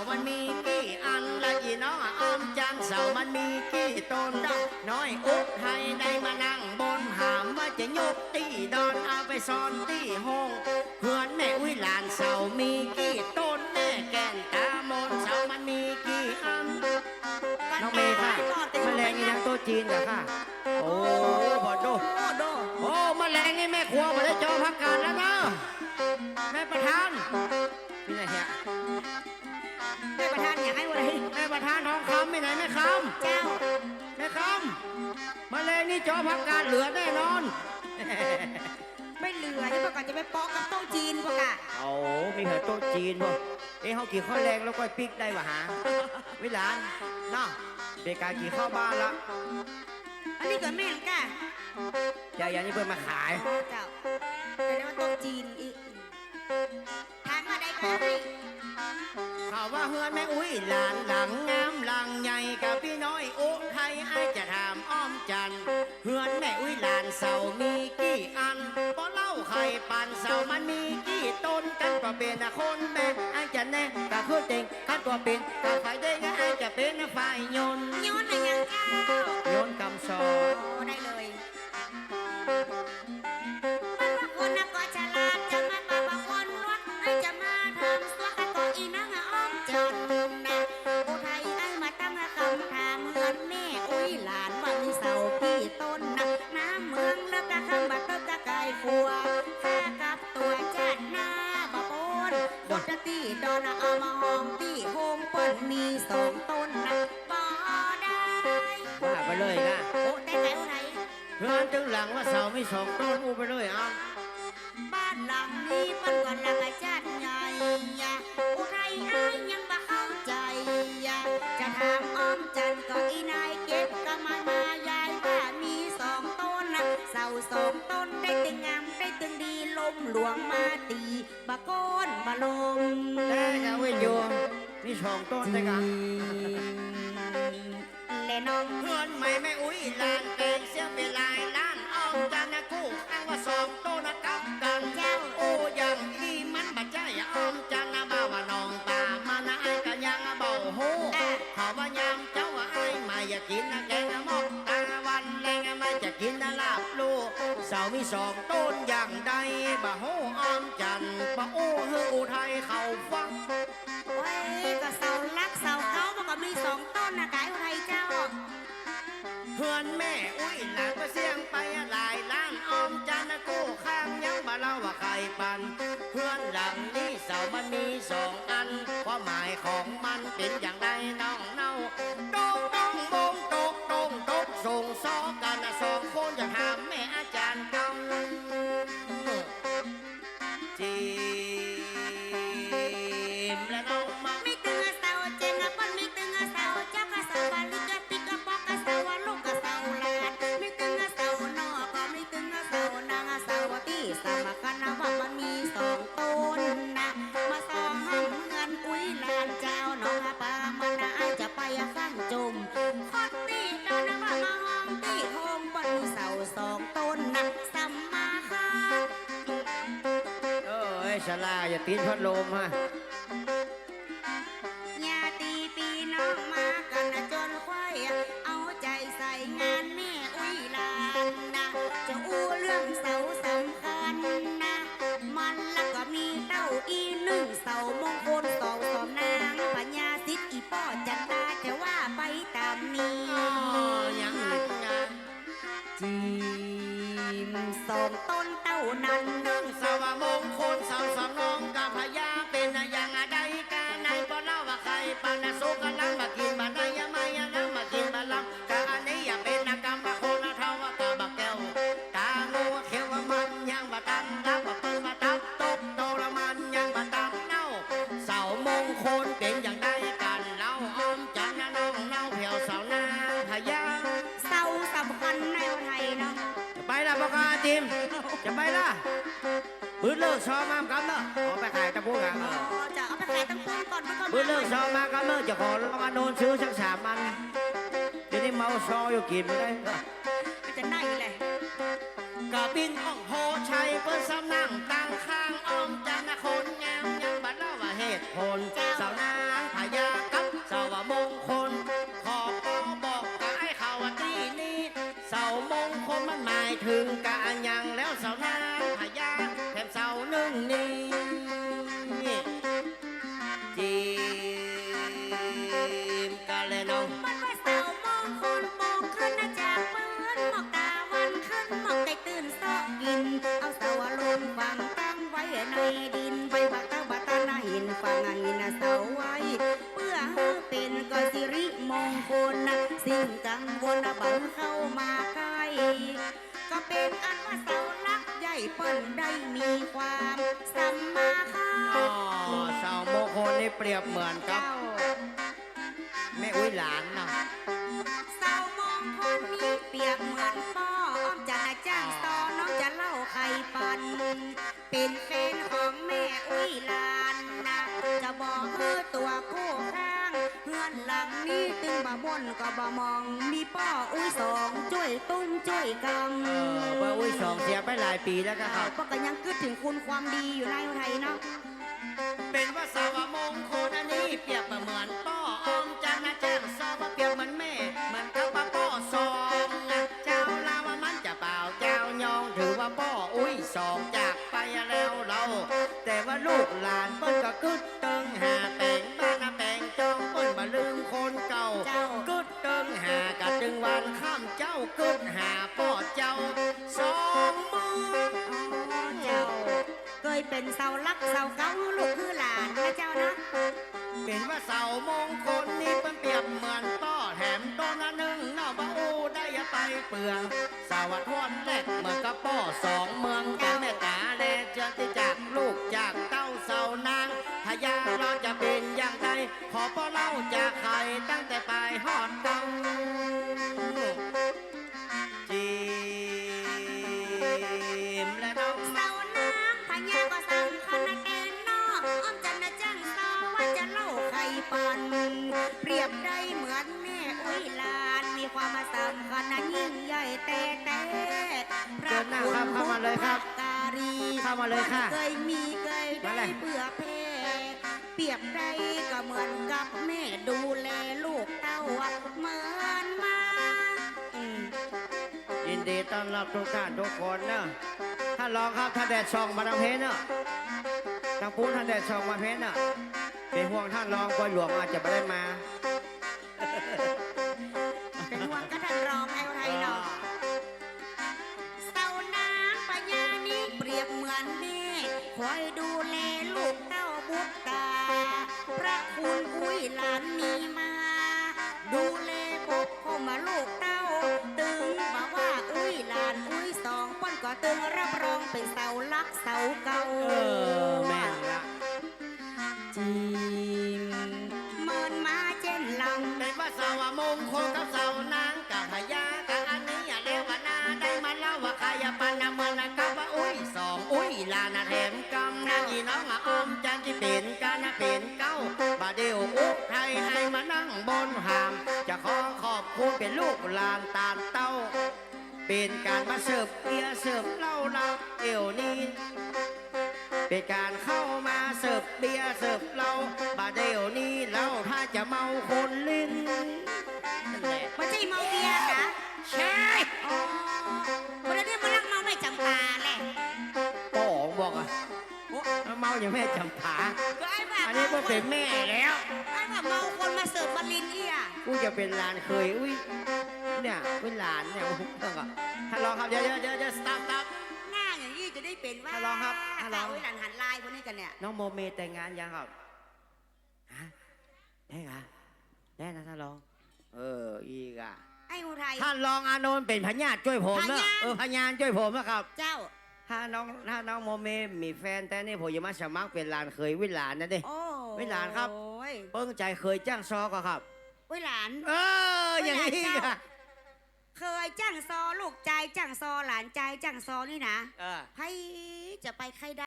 ามันมีกี่อันละอีน้องอ้อมจันเสามันมีกี่ต้นน้อยอุกให้ได้มานั่งบนหามว่าจะยกตีดอนเอาไปซ่อนตีห้องเพื่อนแม่อุ้ยหลานเสามีกี่ต้นแม่แก่นตามนเสามันมีกี่อันน้องเมย์ค่ะแมลงนี่นักโตจีนเหรอค่ะโอ้บอดดูโอ้โดโอ้แมลงนี่แม่ครัวมาได้จอพักการแล้วนะแม่ประธาน ประธานอยากให้วันไหนแม่ประธานทองคำไม่ไหนแม่คเจ้าำแม่คำแมลงนี่จอพักการเหลือแน่นอน ไม่เหลือยังประกอบจะไปปอกกับโต๊ะจีนประกาศโอ้มีเหรอโต๊ะจีนบ่เอ้เขากี่ข้าวแรงแล้วก็ปิ๊กได้วะฮะวิหลานเนาะเด็กกากี่ข้าวบ้านละอันนี้ก็แม่นก้าอย่าอย่างนี้เพิ่นมาขาย เจ้า แม่อุ้ยหลานหลังงามหลังใหญ่กับพี่น้อยโอ้ไทยไอายจะถามอ้อมจันทร์เฮือนแม่อุ้ยหลานเสามีกี่อันบ่เล่าใครปันเสามันมีกี่ต้นกันก็เป็นคนแม่ไอายจะแน่กับคือเต็งกันตัวเป็นกับไฟเด้งไอายจะเป็นฝ่ายยนต์ย้อนหน่อยยังเจ้ายนต์กำซอโอ้ได้เลย เลยนะโอ้ได้ไหมอุทัยเฮือนถึงหลังว่าเสามีสองต้นอู้ไปเลยเอะบ้านหลังนี้มันก็หลังอาจารย์ใหญ่ยะอุไรอายยังบ่เข้าใจยะจะถามอ้อมจันทร์ก็อีนายเก็บก็มามายายว่ามีสองต้นนะเสาสองต้นได้ตึงงามได้ตึงดีลมหลวงมาตีบะโกนบะลมแต่จะเว้นอยู่มีสองต้นด้วยกันและน้ องเพื่อนไม่ไม่อุ้ยลานเกงเสียเปลายล้านอ้อมจันนะกู้อ้างว่าสองโตนะกับกันเจ้าโอ้ยังอีมันบัดใจอ้อมจันนะบ่าว่าน้องตามันนะไอ้ก็ยังเบาหูขอว่ายามเจ้าว่าไอ้มาอยากกินนะแกงมอกตาวันแรงมาจะกินนะลาบลูกเสามีสองต้นอย่างใดบ่หูอ้อมจันบ่อู้ฮืออุทัยเขาฟัง ปัน เพื่อนหลังนี้เสามันมีสองอันความหมายของมันเป็นอย่างไร สัมมาคาเออไอ้ชลาอย่าตีนพัดลมฮะญาติพี่น้องมากันนะจนควายเอาใจใส่งานแม่อุ้ยหลานนะจะอู้เรื่องเสาสำคัญนะ มันแล้วก็มีเต้าอีหนึ่งเสามงคล นเต้านั้นหนึ่งสาวมงคลสาวสองน้องกับพญาเป็นอย่างใดกาในบ่เล่าว่าใครปานสุกลังมากินบานายมายนังมากินบาลำกาอันนี้อย่าเป็นกรรมโคนเท่าว่ากาบแก้วตางูเขียวว่ามันยังบ่ตันรับว่าปืนมาตับตบโตละมันยังบ่ตันเน่าสาวมงคลเป็นอย่างใดกันเล่าอ้อมจันน้องเน่าเพียวสาวนาพญาเสาสำคัญในไทยเนาะจะไปละปากกาจิม จะไปละปืนเลิกซ้อมมามกันเนอะขอไปขายตะพูกันอ๋อจะเอาไปขายตั้งต้นก่อนมันก็ปืนเลิกซ้อมมากันเนอะจะขอลองมาโดนซื้อสักสามมันทีนี้เมาซออยู่กินไม่ได้ มันจะได้เลยกะบินอ่องโหชัยเปิ้นซ้ำนั่งตั้งข้างอ้อมจันทร์คนงามยังบัดเล่าว่าเหตุผลสาวนางพญา ฟังงินเสาไว้ เพื่อเป็นกสิริมงคลนะสิ่งกังวลบังเข้ามาใกล้ก็เป็นอันว่าเสาลักใหญ่เปิ้นได้มีความสัมมาค่ะอ๋อเสาโมงคลนี่เปรียบเหมือนกับ เจ้าแม่อุ้ยหลานเนาะเสามงคลนี้เปรียบเหมือนป้อมจะนะจ้างซอน้องจะเล่าใครปัน เป็นแฟนของแม่อุ้ยหล คือตัวคู่ข้างเพื่อนหลังนี้ตึงบ่บนก็บ่มอง มีป้ออุ้ยสองช่วยตุ้มช่วยกำเออเบอร์อุ้ยสองเสียไปหลายปีแล้วก็ครับป้อก็ยังคิดถึงคุณความดีอยู่ในไทยเนาะ เป็นว่าสาวมงคลอันนี้เปรียบเหมือนป้อออมจันนะแจ้งซอว่าเปรียบเหมือนแม่เหมือนกับว่าป้อสองนะเจ้าลาว่ามันจะเปล่าเจ้ายองถือว่าป้ออุ้ยสองจากไปแล้วเรา แต่ว่าลูกหลานเปิ้น ยเป็นเสาลักเสาเก้าลูกคือหลานนะเจ้านะเป็นว่าเสามงคลนี่เป็นเปรียบเหมือนต้อแถมต้นละหนึ่งเนาะบ่อูได้ไปเปลืองสวัสดิ์วันแรกเหมือนกับป้อสองเมืองแต่แม่ตาแลเจอที่จากลูกจากเต้าเสานางพยา เปรียบได้เหมือนแม่อุ้ยหลานมีความสำคัญนะยิ่งใหญ่แต่แต่พระเชิญนั่งครับเข้ามาเลยครับการีเข้ามาเลยค่ะเคยมีเคยมาได้เลยเพื่อเพเปรียบได้ก็เหมือนกับแม่ดูแลลูกเต้าอะเหมือนมาอืมยินดีต้อนรับทุกท่านทุกคนเนอะท่านรองครับท่านแดดช่องมาทางเพนเนอะทางปูนท่านแดดช่องมาเพนเนอะ เป็นห่วงท่านรองกอยหลวงอาจจะไม่ได้มา เป็นห่วงก็ท่านรองไอ้ไรเนาะเสานางปัญญานี้เปรียบเหมือนแม่คอยดูแลลูกเต้าบุตรตา พระคุณอุ้ยหลานมีมา ดูแลปกคมมาลูกเต้า ตึงบอกว่าอุ้ยหลานอุ้ยสองป้อนก็ตึงรับรองเป็นเสาลักเสาเก่า เป็นเก้าบาเดียวอุกไทยให้มานั่งบนหาม จะขอขอบคุณเป็นลูกหลานตาลเต้า เป็นการมาเสิร์ฟเบียร์เสิร์ฟเหล้าเราเอวนี้เป็นการเข้ามาเสิร์ฟเบียร์เสิร์ฟเหล้าบาเดียวนี้เราถ้าจะเมาคนลิ้นนั่นแหละไม่ใช่เมาเบียร์นะใช่อ๋อวันนี้มาลักเมาไม่จำปาแหละป๋องบอกอะเมาอย่างแม่จำผาก็ไอ้ แบบอันนี้ก็เป็นแม่แล้ว ไอ้แบบเมาคนมาเสิร์ฟบาลินเอียกูจะเป็นหลานเคย อุ้ย เนี่ยเป็นหลานเนี่ยโอ้โหเรื่องอะท่านรองครับเดี๋ยวเดี๋ยวเดี๋ยวเดี๋ยวสตาร์ทครับหน้าอย่างนี้จะได้เป็นว่าฮัลโหลครับฮัลโหลเต่าไอ้หลานหันลายพวกนี้กันเนี่ยน้องโมเมแต่งงานยังครับฮะได้เหรอได้นะท่านรอง เออ อีกอะ ไอ้อุทัย ท่านรองอานนท์เป็นพญาติช่วยผมเนอะพญาติ เออพญานช่วยผมนะครับ เจ้า ถ้าน้องถ้าน้องโมเมมีแฟนแต่นี่ผมจะมาสมัครเป็นหลานเคยวิหลานนะเด้ โอ้ ไม่หลานครับ โอ้ยเปิ้งใจเคยจ้างซอก็ครับไว้ยหลาน เอออย่างนี้ไม่หลานเจ้าอะเคยจ้างซอลูกใจจ้างซอหลานใจจ้างซอนี่นะเออให้จะไปใครได้